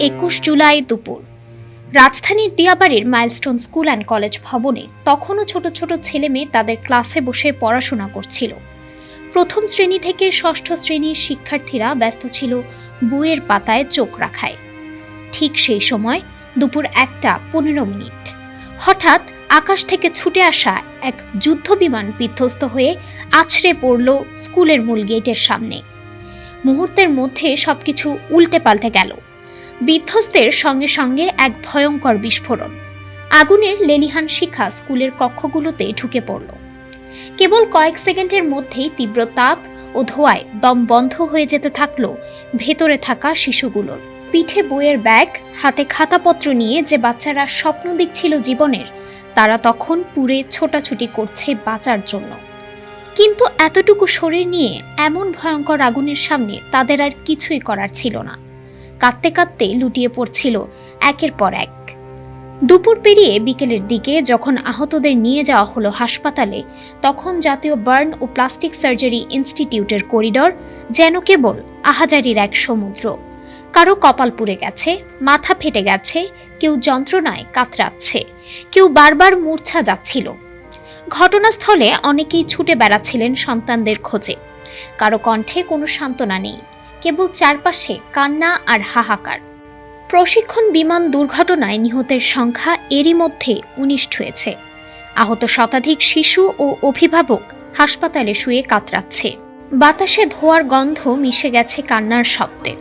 একুশ জুলাই দুপুর। রাজধানীর দিয়াবাড়ির মাইলস্টোন স্কুল অ্যান্ড কলেজ ভবনে তখনও ছোট ছোট ছেলে মেয়ে তাদের ক্লাসে বসে পড়াশোনা করছিল। প্রথম শ্রেণি থেকে ষষ্ঠ শ্রেণির শিক্ষার্থীরা ব্যস্ত ছিল, বইয়ের পাতায় চোখ রাখায়। ঠিক সেই সময় দুপুর একটা পনেরো মিনিট। হঠাৎ আকাশ থেকে ছুটে আসা এক যুদ্ধবিমান বিধ্বস্ত হয়ে আছড়ে পড়ল স্কুলের মূল গেটের সামনে। মুহূর্তের মধ্যে সবকিছু উল্টে পাল্টে গেল। বিধ্বস্তের সঙ্গে সঙ্গে এক ভয়ঙ্কর বিস্ফোরণ। আগুনের লেলিহান শিখা স্কুলের কক্ষগুলোতে ঢুকে পড়ল। কেবল কয়েক সেকেন্ডের মধ্যেই তীব্র তাপ ও ধোয়ায় দম বন্ধ হয়ে যেতে থাকল ভেতরে থাকা শিশুগুলোর। পিঠে বইয়ের ব্যাগ, হাতে খাতাপত্র নিয়ে যে বাচ্চারা স্বপ্ন দেখছিল জীবনের, তারা তখন পুরে ছোটাছুটি করছে বাঁচার জন্য। কিন্তু এতটুকু শরীর নিয়ে এমন ভয়ঙ্কর আগুনের সামনে তাদের আর কিছুই করার ছিল না। কাঁদতে কাঁদতে লুটিয়ে পড়ছিল, একের পর এক। দুপুর পেরিয়ে বিকেলের দিকে যখন আহতদের নিয়ে যাওয়া হলো হাসপাতালে, তখন জাতীয় বার্ন ও প্লাস্টিক সার্জারি ইনস্টিটিউটের করিডর যেন কেবল আহাজারির এক সমুদ্র। কারও কপাল পুড়ে গেছে, মাথা ফেটে গেছে, কেউ যন্ত্রণায় কাতরাচ্ছে, কেউ বারবার মূর্ছা যাচ্ছিল। ঘটনাস্থলে অনেকেই ছুটে বেড়াচ্ছিলেন সন্তানদের খোঁজে। কারও কণ্ঠে কোনো সান্ত্বনা নেই। কেবল চারপাশে কান্না আর হাহাকার। প্রশিক্ষণ বিমান দুর্ঘটনায় নিহতের সংখ্যা এরই মধ্যে উনিশ হয়েছে আহত শতাধিক শিশু ও অভিভাবক হাসপাতালে শুয়ে কাতরাচ্ছে। বাতাসে ধোয়ার গন্ধ মিশে গেছে কান্নার শব্দে।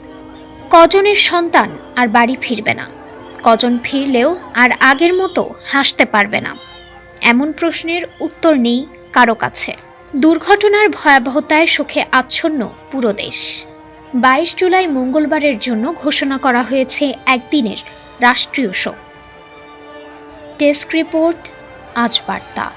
কজনের সন্তান আর বাড়ি ফিরবে না। কজন ফিরলেও আর আগের মতো হাসতে পারবে না। এমন প্রশ্নের উত্তর নেই কারও কাছে। দুর্ঘটনার ভয়াবহতায় শোকে আচ্ছন্ন পুরো দেশ। বাইশ জুলাই মঙ্গলবারের জন্য ঘোষণা করা হয়েছে একদিনের রাষ্ট্রীয় শোক। ডেস্ক রিপোর্ট আজ বার্তা।